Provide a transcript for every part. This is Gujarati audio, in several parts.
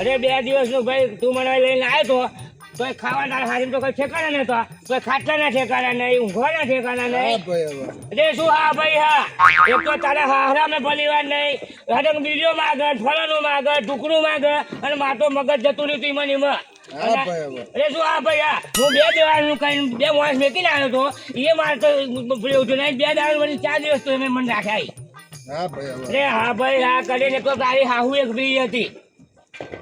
અરે બે દિવસનું ભાઈ તું મને લઈને આવ્યો તો તોય ખાવાના હારી તો કોઈ ઠેકાણા નતો તોય ખાટલાના ઠેકાણા નહીં ઊંઘવાના ઠેકાણા નહીં. અરે શું હા ભાઈ હા? એક તો તારા હારા મેં ભલીવાર નહીં. હડંગ બીજો માગે ફલાનું માગે ટુકડું માગે અને માતો મગજ જતું રહ્યું તું ને હવે અરે શું હા ભાઈ હા? હું બે દિવસનું કઈ બે માણસ મેકીને આવ્યો તો એ મારે તો ભૂલ્યો છું નહીં. બે દાડા વળી ચાર દિવસ તો એમ મને રાખ્યા અરે હા ભાઈ હા કરીને તો તારી હાહુ એક બી હતી.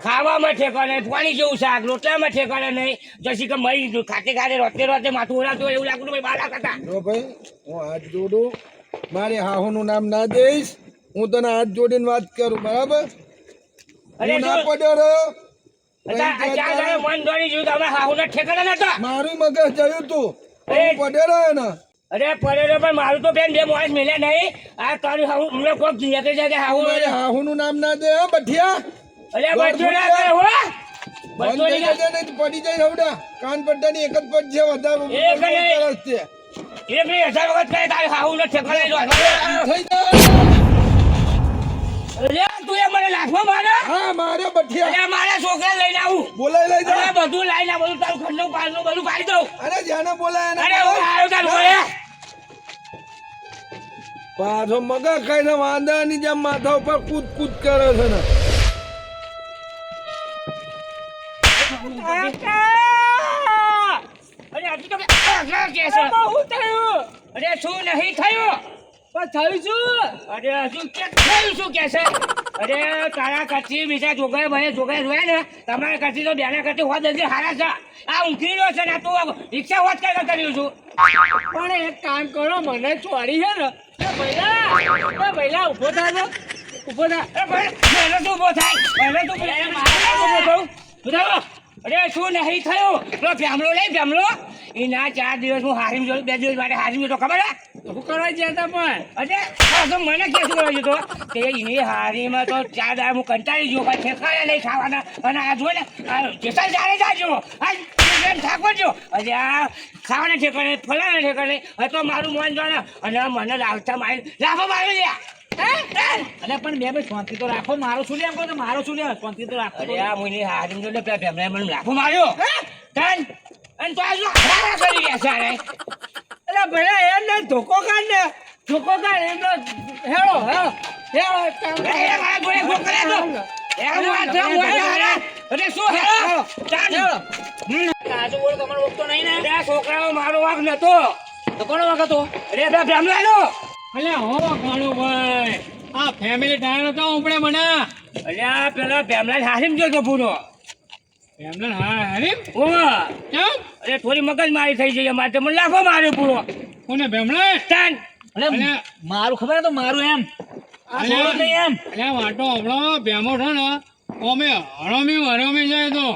ખાવામાં ઠેકો નહીં પાણી જેવું શાક રોટલામાં ઠેકો નહીં. જસી કે મરી ગયું. ખાતે ખાતે રોતે રોતે માથું ઓળાતું એવું લાગતું ભાઈ બાળા હતા. જો ભાઈ હું હાથ જોડું. મારી હાહુનું નામ ના દઈશ. હું તને હાથ જોડીને વાત કરું બરાબર? અરે ના પડ્યો રહ્યો મારું મગજ જયું તું. અરે. પડ્યો રહ્યો ને અરે પડેલો પણ મારું તો બેન બે માણસ મિલ્યા નહીં. આ તારું હાહુ મને કોક કે હાહુ નું નામ ના દે બઠિયા અરે બચ્ચો ના કરે હો બંધ બચ્ચો થઈ ના જશે નહીં પડી જાય હવડા. કાન પટ્ટાની એક જ પટ છે વધારે એક નહીં. સરસ છે. હજાર વખત કરે તારી હાહુના ઠેકાણે જો થઈ જાય. તું એ મને લાખમાં મારે? હા મારે બઠિયા અરે મારા છોકરા લઈને આવું. બોલાય લઈ જા. બધું લાઈને આ બધું તારું પાલનું બધું પાડી દઉં. અરે જ્યાંને બોલાય અરે હું. આવ્યો તારું ઘરે. પાછો ખાઈને વાંદાની જેમ માથા ઉપર કૂદ કૂદ કરે છે ને. કાકા! અરે હજુ તો કાકા કહે છે. અરે શું નહીં થયું થયું શું અરે હજુ કે થયું શું કે છે અરે તારા કચ્છી બીજા જોગાય ભાઈ જોગાય જોયા ને તમારા કચ્છી તો બેના કચ્છી હોત જલ્દી હારા છે આ ઊંઘી રહ્યો છે ને તું રિક્ષા હોત કઈ કર્યું છું પણ એક કામ કરો મને ચોરી છે ને એ ભૈલા એ ભૈલા ઊભો થાય ઊભો થાય ભાઈ, પહેલો તો ઊભો થાય. પહેલો તો ઊભો થાય. ઊભો. ઊભો. અરે શું નહીં થયું? પેલો ભેમલો લઈ ભેમલો ના ચાર દિવસ હું હારીમ જોયું બે દિવસ માટે હારીમ જોતો ખબર હે? કરવા ગયા હતા પણ. અરે તો મને કે શું કરવા જતો કે એ હારીમાં તો ચાર દાડા હું કંટાળી ગયો ભાઈ ઠેકાણા નહીં ખાવાના. અને આ જો ને જેસલ જાણે જાજો આ ઠાકોર જો અરે આ ખાવાના ઠેકાણે ફલાણા ઠેકાણે. તો મારું મન જાણે અને મને લાવતા મારી લાફો મારી લ્યા અરે પણ બે ભાઈ શાંતિ તો રાખો મારો શું લે એમ કહો મારો શું લે શાંતિ તો રાખો અરે આ મુની હારીમ જો ને પેલા મને રાખો માર્યો તન અને તો આ હારા કરી રહ્યા છે. અરે ભૈલા એમ ને ધોકો કાઢ ને ધોકો કાઢ એમ હેળો હેળો હેળો એક એ મારા જોડે ગો કરે તો. એ હું તો હું આ અરે શું હેરો? ચાલ. હેળો. હમ. બોલ તમારો વખતો નહીં ને છોકરાઓ મારો વાક નતો તો કોનો વખત હતો અરે પેલા ભેમરાનો. અલે હો કાળુ ભાઈ આ ફેમિલી ટાઈમ હતો ઉપડે મને. અરે આ પેલા ફેમલા હારીમ જોતો પૂરો. એમને હા હારીમ? ઓ કેમ? અરે થોડી મગજ મારી થઈ જઈ મારે તો મને લાફો માર્યો પૂરો. કોને ભેમલે તન. અલે મારું ખબર તો મારું એમ. અલે એમ. અલે વાટો આપણો ભેમો છે ને અમે હરમી હરમી જાય તો.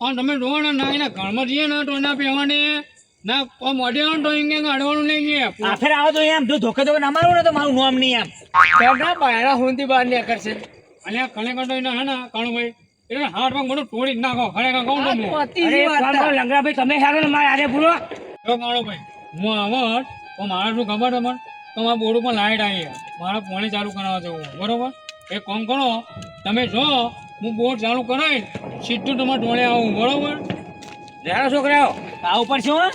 અને તમે જુઓ ને એના ઘરમાં જઈએ ને તો ના પહેવાની ના ઓ મોઢે આવે ને તો એમ કે અડવાનું નહીં કે આખરે આવો તો એમ જો ધોકે ધોકે ના મારું ને તો મારું નામ નહીં એમ. ઘરના બાયરા હુંથી બહાર નીકળશે અલે કણે કણો એને હે ને ભાઈ એટલે હાથ પગ મોટું તોડી જ નાખો. ખરેખર કહું તો હું અરે કોણ લંગરા ભાઈ તમે હારો ને મારે આરે પૂરો જો કાણુભાઈ હું આવત તો મારા શું ખબર તમને તો મારા બોર્ડ ઉપર લાઈટ આવી મારા મારે પાણી ચાલુ કરાવવા જવું બરોબર? એક કોમ કરો તમે જો હું બોર્ડ ચાલુ કરાવી સીધું તમારે ટોળે આવું. બરોબર? લેરો છોકરાઓ? આ ઉપર શું.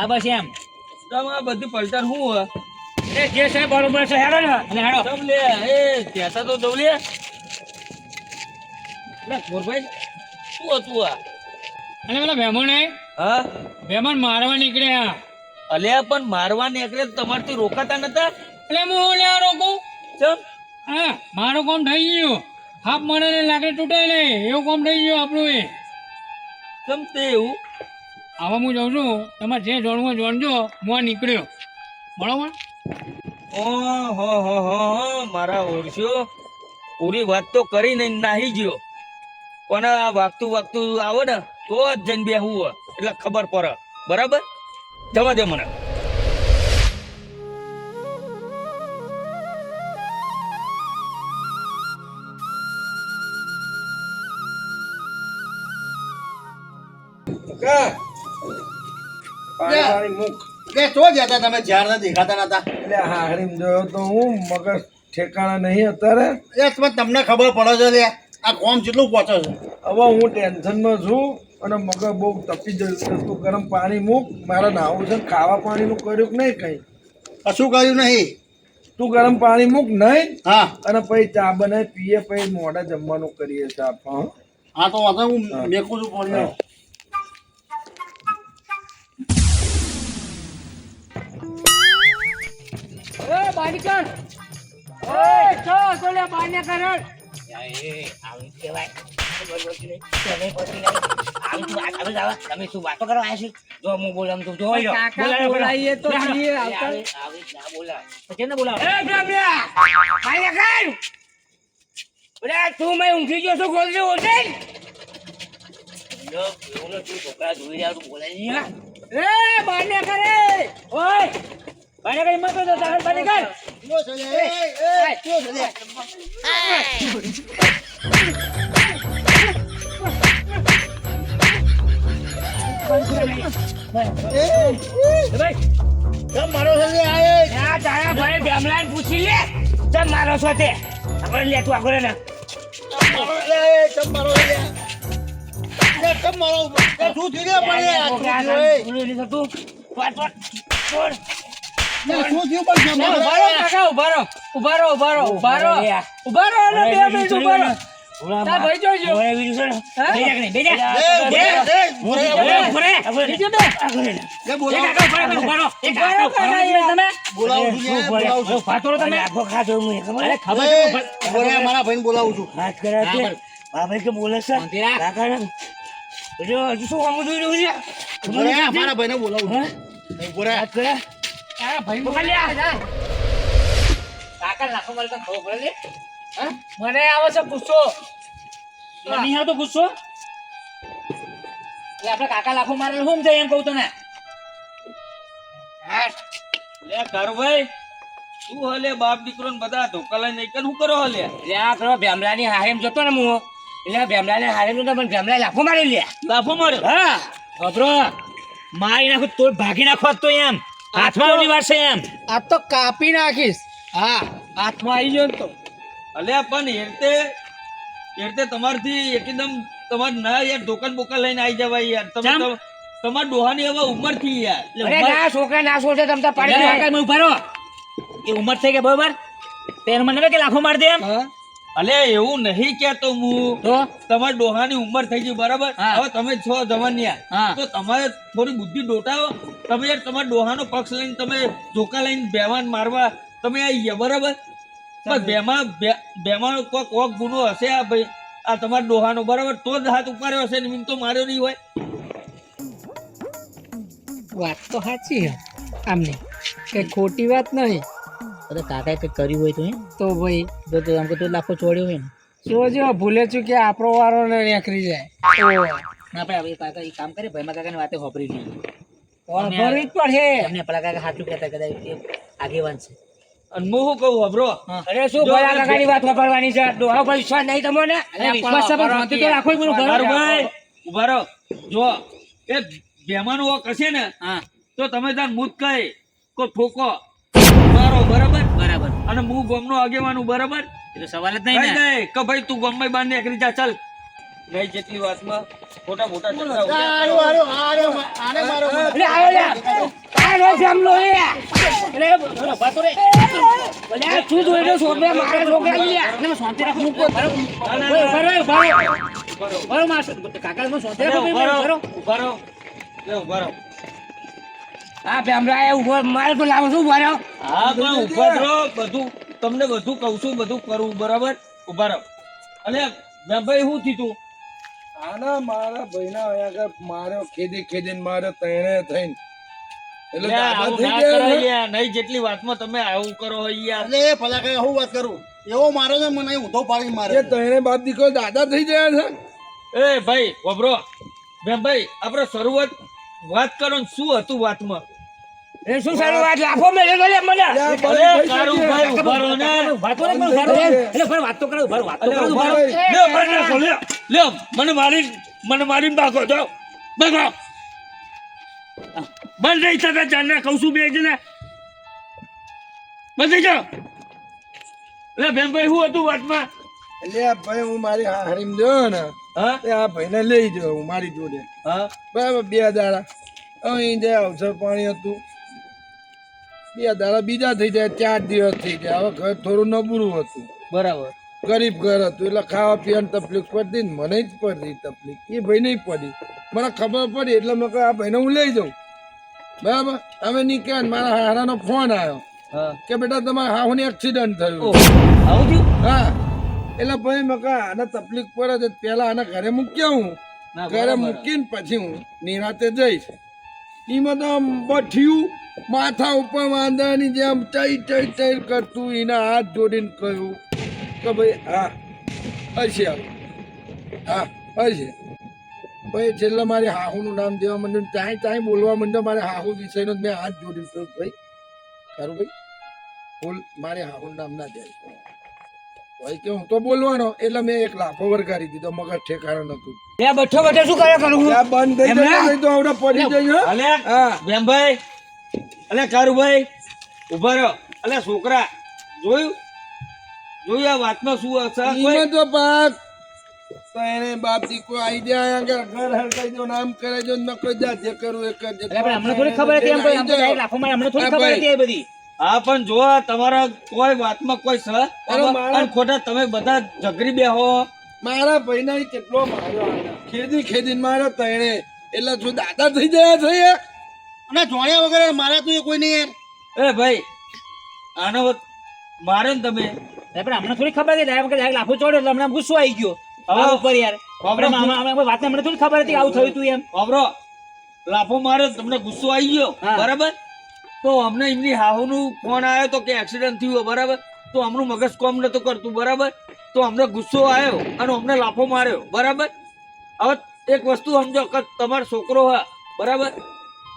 આ બસ એમ. બધું પલટાર હું હોય એ જે છે બરોબર છે હેડો ને. અને હેડો. તમ લે એ કહેતા તો દઉં લે. લે ગોરભાઈ શું હતું આ? અને પેલા મહેમાન આય. હા? મહેમાન મારવા નીકળ્યા. અલ્યા પણ મારવા નીકળે તો તમારથી રોકાતા નતા? એટલે હું લ્યા રોકું? ચમ. હા મારું કોમ થઈ ગયું. હાફ મને લાકડી તૂટાય નહીં એવું કોમ થઈ ગયું આપણું એ. તે એવું? આવા હું જાઉં છું. તમારે જે જોડવું જોડજો હું નીકળ્યો. બરાબર? ઓ હો હો હો હો મારા ઓળખ્યો પૂરી વાત તો કરી નહીં નાહી ગયો. પણ આ વાગતું વાગતું આવે ને તો જ જઈને બેહવું એટલે ખબર પડે. બરાબર? જવા દે મને. પાણી પાણી મુખ કે ચો જતા તમે ઝાડ દેખાતા નતા. એટલે હારીમ જોયો તો હું મગજ ઠેકાણા નહીં અત્યારે. એ તમને ખબર પડે છે આ કોમ જેટલું પહોંચે છે. હવે હું ટેન્શનમાં છું અને મગજ બહુ તપી જયું છે તું ગરમ પાણી મૂક. મારે નાવું છે ખાવા પાણીનું કર્યું કે નહીં કંઈ? કશું કર્યું નહીં. તું ગરમ પાણી મૂક નહીં હા. અને પછી ચા બનાવી પીએ પછી મોડા જમવાનું કરીએ ચા હા. હા તો વાંધો હું મેકું છું પાણી એ છો કરણ. તમે શું વાતો કરવા આવ્યા છો જો. હું બોલામ તું જોઈ લો કાકા તો છીએ કેને બોલાવો? એ બ્રાહ્મણા બાને કરણ ઓલા તું મેં ઊંઘી ગયો છું ગોલજી છોકરા જોઈ રહ્યા બોલાય? એ બાને કરે ઓય! બાને કઈ મત તો તાર બાને કર મારો છે આયે આ તારા ભાઈ બ્રાહ્મણા પૂછી લે ચમ મારો તે આપણે લે તું આગળ ને મારો છે તમ મારો લે, ચમ મારો શું થયું પણ આ તું લે, ને લે, લે, લે, ને લે, તમે લે, તમે ખબર બોલાવું. છું વાત કરે છે. ભાઈ કે બોલે છે. હજુ શું કામ જોઈ રહ્યું છે? મારા બોલાવું કરે? આ ભાઈ તો કાકા નાખો મારે તો ખબર પડે હા? મને આવે છે ગુસ્સો. નહીં આવતો ગુસ્સો. એટલે આપણે કાકા લાખો મારે શું એમ કહું તને. લે કારુભાઈ શું હલે બાપ દીકરો ને બધા ધોકા લઈને એક શું કરો હલે? એટલે આ પેલો ભેમલાની હારેમ જતો ને હું એટલે ભેમલાની હારેમ જતો પણ ભેમલા લાફો મારી લે. લાફો માર્યો? હા. ખબરો મારી નાખું તો ભાગી નાખો તો એમ. હાથમાં વાર એમ. આ તો કાપી નાખીશ. હા હાથમાં આવી ગયો તો. અલે પણ હેરતે એરતે તમારથી એકદમ તમાર ના યાર દુકાન બોકાન લઈને આવી જવાય યાર. તમે તો- તમાર ડોહાની હવે ઉંમરથી યાર. અરે ના છોકરા ના છોડે તમ તો પાડી મને ઊભા રહો. એ ઉંમર થઈ ગઈ બરોબર? તેર મને કે લાખો માર દે એમ? હા. અલે એવું નહીં કેતો હું તો? તમાર ડોહાની ઉંમર થઈ ગઈ બરાબર? હવે તમે છો જવાનિયા. હા. તો તમારે થોડી બુદ્ધિ ડોટાવો. તમે યાર તમારા ડોહાનો પક્ષ લઈને તમે ધોકા લઈને બેવાન મારવા તમે આવી ગયા બરાબર? બસ બેમાં બેમાં કોક કોક ગુનો હશે આ ભાઈ આ તમારા ડોહાનો બરાબર? તો જ હાથ ઉપાડ્યો હશે ને તો માર્યો નહીં હોય. વાત તો સાચી છે. આમની કે ખોટી વાત નહીં. અરે કાકાએ કંઈક કર્યું હોય તો એમ તો ભાઈ. જો તો આમ કે તો લાખો છોડ્યો હોય ને? જોજો ભૂલે ચૂકે આપણો વારો ને નીકળી જાય. ના ભાઈ હવે કાકા એ કામ કરે ભાઈમાં કાકાની વાતે હોપરી તો ભરવી જ પડે એમને પેલા કાકા સાચું કહેતા કદાચ કે આગેવાન છે. અને હું શું કહું હબરો અરે શું ભલા કાકાની વાત વાપરવાની છે. ડોહા પર વિશ્વાસ નહીં તમને અરે વિશ્વાસ છે પણ તો રાખો જ બધું ભાઈ ઊભા રહો. જો એ બેમાનો વોક હશે ને હા. તો તમે તાર મૂત કહે કો ઠોકો બરાબર? બરાબર. અને હું ગોમનો આગેવાનું બરાબર? એટલે સવાલ જ નહીં ને. કે ભાઈ તું ગોમમાં બાંધને એકરી જા ચાલ. ગઈ જેટલી વાતમાં મોટા રહો કાકા ઊભા રહો, ઊભા રહો. આ ભેમલા ઊભો મારે તો લાવો શું ઊભા રહ્યો? હા પણ ઊભા રહો બધું તમને બધું કહું છું બધું કરવું બરાબર? ઊભા રહો. અને ભાઈ શું થયું આના મારા ભાઈના આગળ માર્યો ખેદી ખેદીને માર્યો તણે થઈને. એટલે લે, દાદા આવું થઈ ના ગયા કરાય છે. યાર. નહીં જેટલી વાતમાં તમે આવું કરો યાર. અરે ભલા કઈ હું વાત કરું. એવો મારો ને મને ઊંધો પાડી મારે તણે બાપ દીકરો દાદા થઈ ગયા છે? એ ભાઈ વબરો ભાઈ આપણે શરૂઆત વાત કરો ને શું હતું વાતમાં? એ શું સારું વાત? લાફો મેલ્યો તો લે મને. અરે કારું ભાઈ ગયા. ઊભા રહો ને. વાત તો નહીં, ઊભા રહો. એટલે ભાઈ વાત તો કરો ઊભા વાત તો કરો ઊભા ઊભા રહો. રહો. લે, ઊભા લે. લે, મને મારી મને મારીને ભાગો જાઓ ભાગો. બંધ નહીં થતા ચાલને કહું છું બે જણા બંધ થઈ જાઓ લે બેનભાઈ શું હતું વાતમાં? એટલે ભાઈ હું મારી હારીમ જોયો ને. હા? તે આ ભાઈને લઈ જાઉં હું મારી જોડે. હા? બરાબર બે દાડા. અહીં જે અવસર પાણી હતું બે દાડા બીજા થઈ જાય ચાર દિવસ થઈ જાય. હવે ઘર થોડું નબળું હતું. બરાબર. ગરીબ ઘર હતું એટલે ખાવા પીવાની તકલીફ પડતી ને મને જ પડતી તકલીફ. એ ભાઈ નહીં પડી. મને ખબર પડી એટલે મેં કહ્યું આ ભાઈને હું લઈ જાઉં. બરાબર? અમે નીકળ્યા મારા હારાનો ફોન આવ્યો હા. કે બેટા તમારા હાહુને એક્સિડન્ટ થયું. આવું થયું? હા. એટલે ભાઈ મેં કહ્યું આને તકલીફ પડે છે પહેલા આને ઘરે મૂક્યો હું ઘરે મૂકીને પછી હું નિરાતે જઈશ. એમાં તો બઠ્યું માથા ઉપર વાંદાની જેમ ચઈ ચઈ ચઈ કરતું એના હાથ જોડીને કહ્યું કે ભાઈ હા હશે હા હશે. ભાઈ છેલ્લે મારી હાહુનું નામ દેવા માંડ્યું ચાય ચાય બોલવા માંડ્યો મારે હાહુ વિષયનો મેં હાથ જોડ્યું કહ્યું ભાઈ ખરું ભાઈ બોલ મારે હાહુનું નામ ના જાય ભાઈ કે હું તો બોલવાનો એટલે મેં એક લાફો વરગાડી દીધો મગજ ઠેકાણો નતું ત્યાં બેઠો બેઠો શું કરે કરું ત્યાં બંધ થઈ એમને? તો આવડે પડી જઈ અલે હા. અલે કારુભાઈ ઊભા રહો. અલે છોકરા જોયું? જોયું આ વાતમાં શું અસર કોઈ? તો પાક. તો એને બાપ દીકરો આઈ જાય આગળ ઘર હરકાઈ દો નામ કરે જો ને જા જે કરું એ કરજે અરે થોડી ખબર હતી એમ લાફો મારે અમને થોડી ખબર હતી એ બધી. હા પણ જો તમારા કોઈ વાતમાં કોઈ સર ખોટા તમે બધા ઝઘરી બે હો. મારા ભાઈને કેટલો માર્યો. ખેદી ખેદીને માર્યો તણે એટલે જો દાદા થઈ ગયા છે અને જોણ્યા વગર મારા તો કોઈ નહીં યાર. એ ભાઈ આનો મારે ને તમે. પણ અમને થોડી ખબર હતી direct direct લાફો ચોડ્યો એટલે અમને ગુસ્સો આવી ગયો. હવે ઉપર યાર. આપણે આપણે વાત અમને થોડી ખબર હતી આવું થયું તું એમ. વાપરો લાફો મારે તમને ગુસ્સો આવી ગયો. હા. બરાબર? તો અમને એમની હાહુનું ફોન આવ્યો તો કે એક્સિડન્ટ થયું બરાબર? તો અમનું મગજ કોમ નતું કરતું, બરાબર? તો અમને ગુસ્સો આવ્યો અને અમને લાફો માર્યો, બરાબર? હવે એક વસ્તુ સમજો, કે તમારો છોકરો હા બરાબર?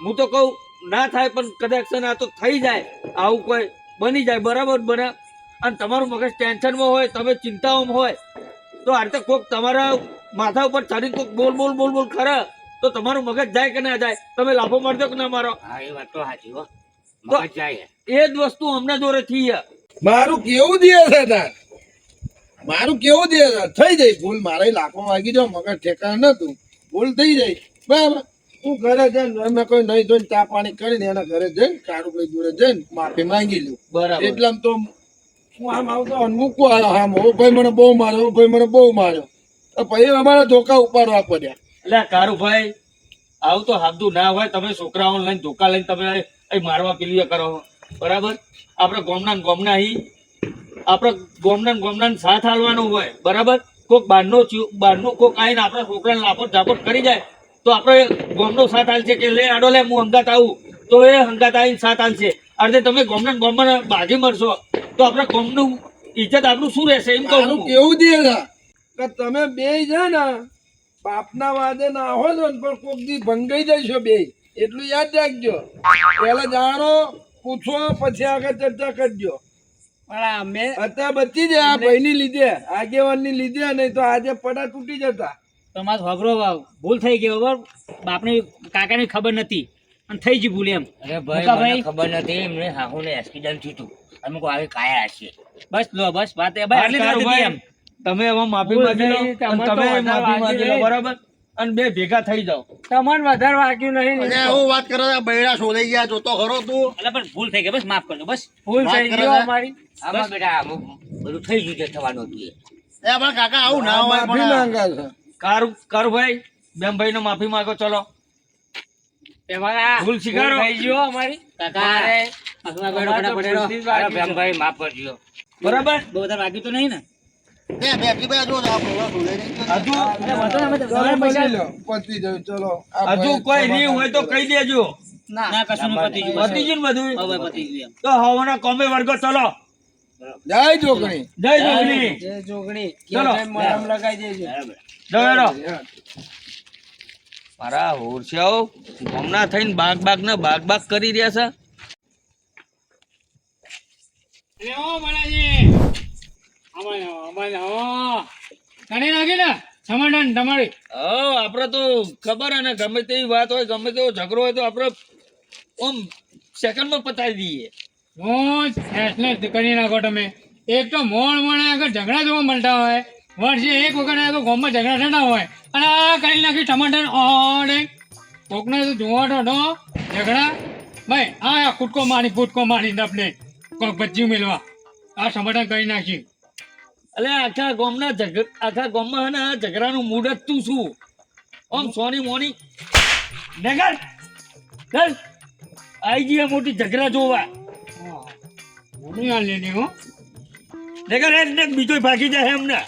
હું તો કહું, ના થાય, પણ કદાચ આ તો થઈ જાય, આવું કોઈ બની જાય, બરાબર બને? અને તમારું મગજ ટેન્શનમાં હોય, તમે ચિંતાઓમાં હોય, તો આ રીતે કોઈક તમારા માથા ઉપર ચાલી કોઈક બોલ બોલ બોલ બોલ ખરા, તો તમારું મગજ જાય કે ના જાય? તમે લાફો મારજો કે ના મારો? હા, એ વાત તો સાચી હો. એ જ વસ્તુ અમને જોડે થઈ મારું કેવું દે છે તાર? મારું કેવું દે છે? થઈ જાય. ભૂલ મારે લાખો વાગી જાવ મગર ઠેકાણ નતું. ભૂલ થઈ જાય. બરાબર. હું ઘરે જઈને અમે કોઈ નહીં જોઈને ચા પાણી કરીને એના ઘરે જઈને કારુભાઈ જોડે જઈને માફી માંગી લઉં બરાબર. એટલામાં તો હું આમ આવતો મૂકવા આવ્યો આમ ઓ ભાઈ મને બહુ માર્યો ભાઈ મને બહુ માર્યો. તો પછી અમારા ધોકા ઉપાડવા પડ્યા. એટલે કારુભાઈ આવું તો હાબદું ના હોય. તમે છોકરાઓ લઈને ધોકા લઈને તમે અહીં મારવા પીલીએ કરો. બરાબર? આપણે ગોમના ગોમના હી. આપણે ગોમના ગોમના સાથ હાલવાનો હોય. બરાબર? કોક બહારનો બહારનો કોક આવીને આપણા છોકરાને લાપોટ ઝાપટ કરી જાય તો આપણે ગોમનો સાથ હાલશે કે લે આડો લે હું હંગાત આવું. તો એ હંગાત આવીને સાથ હાલશે અર્ધે તમે ગોમના ગોમના બાજી મરશો. તો આપણે ગોમનું ઇજ્જત આપણું શું રહેશે? એમ કહું કેવું દે કે તમે બે છે ને બાપના વાદે ના હો ને પણ કોક દી ભંગાઈ જશો બે એટલું યાદ રાખજો. પેલા જાણો પૂછો પછી આગળ ચર્ચા કરજો. પણ અમે અત્યારે બચી જાય આ ભાઈની લીધે આગેવાનની લીધે નહીં તો આજે પડા તૂટી જતા. તમારો ખબરો ભૂલ થઈ ગયો બરાબર બાપની કાકાની ખબર નથી. અને થઈ ગઈ ભૂલ એમ. અરે ભાઈ? મને ખબર નથી એમને હાહુને એક્સિડન્ટ થયું હતું. અમે કોઈ આવી કાયા છીએ. બસ લો બસ વાત એ ભાઈ આટલી જ એમ. તમે એમાં માફી માંગી લો તમે માફી માંગી લો બરાબર? અને બે ભેગા થઈ જાઓ. તમને વધારે વાગ્યું નહીં. અને હું વાત કરો બૈડા બૈરા શોધાઈ ગયા જોતો ખરો તું. એટલે પણ ભૂલ થઈ ગઈ બસ માફ કરજો બસ. ભૂલ થઈ ગઈ અમારી. આમાં બેટા બધું થઈ ગયું છે થવાનું હતું એ. આપણા કાકા આવું ના હોય માફી માંગા છે. કારુ કારુભાઈ બેનભાઈ નો માફી માંગો ચલો. ભૂલ સ્વીકારો. થઈ ગયો અમારી. કાકા. આખમાં બેડો ફટાફટ. અરે ભીમભાઈ માફ કરજો બરાબર બહુ વધારે વાગ્યું તો નહીં ને હજુ કોઈ નહીં હોય તો કહી દેજો. ના કશું નું પતી ગયું પતી ગયું ને બધું? હવે પતી ગયું એમ. તો હવાના કોમે વર્ગો ચલો. જય જોગણી. જય જોગણી. જય જોગણી. લગાઈ દેજો. મારા હોરસિયાઓ હમણાં થઈને બાગ બાગ ને બાગ બાગ કરી રહ્યા છે. કાઢી નાખી ને સમાધાન તમારી. હા આપણે તો ખબર અને ગમે તેવી વાત હોય ગમે તેવો ઝઘડો હોય તો આપણે ઓમ સેકન્ડમાં પતાવી દઈએ. હું ફેસલે કરી નાખો તમે. એક તો મોણ મોણે આગળ ઝઘડા જોવા મળતા હોય. વર્ષે એક વખત આ ગામમાં ઝઘડા થતા હોય. અને આ કરી નાખી ટમાટર ઓડે. કોકને તો જોવા તો ઝઘડા. ભાઈ આ કૂટકો મારી ફૂટકો મારી આપણે કોક ભજીયું મેળવા. આ સમાધાન કરી નાખી અલે આખા ગામના ઝઘ આખા ગામમાં હે ઝઘડાનું મૂડ જ તું શું આમ સોની મોની. નગર ચાલ આઈ જઈએ મોટી ઝઘડા જોવા. હું. આ લેની હો. નગર ને બીજો ભાગી જાય એમને.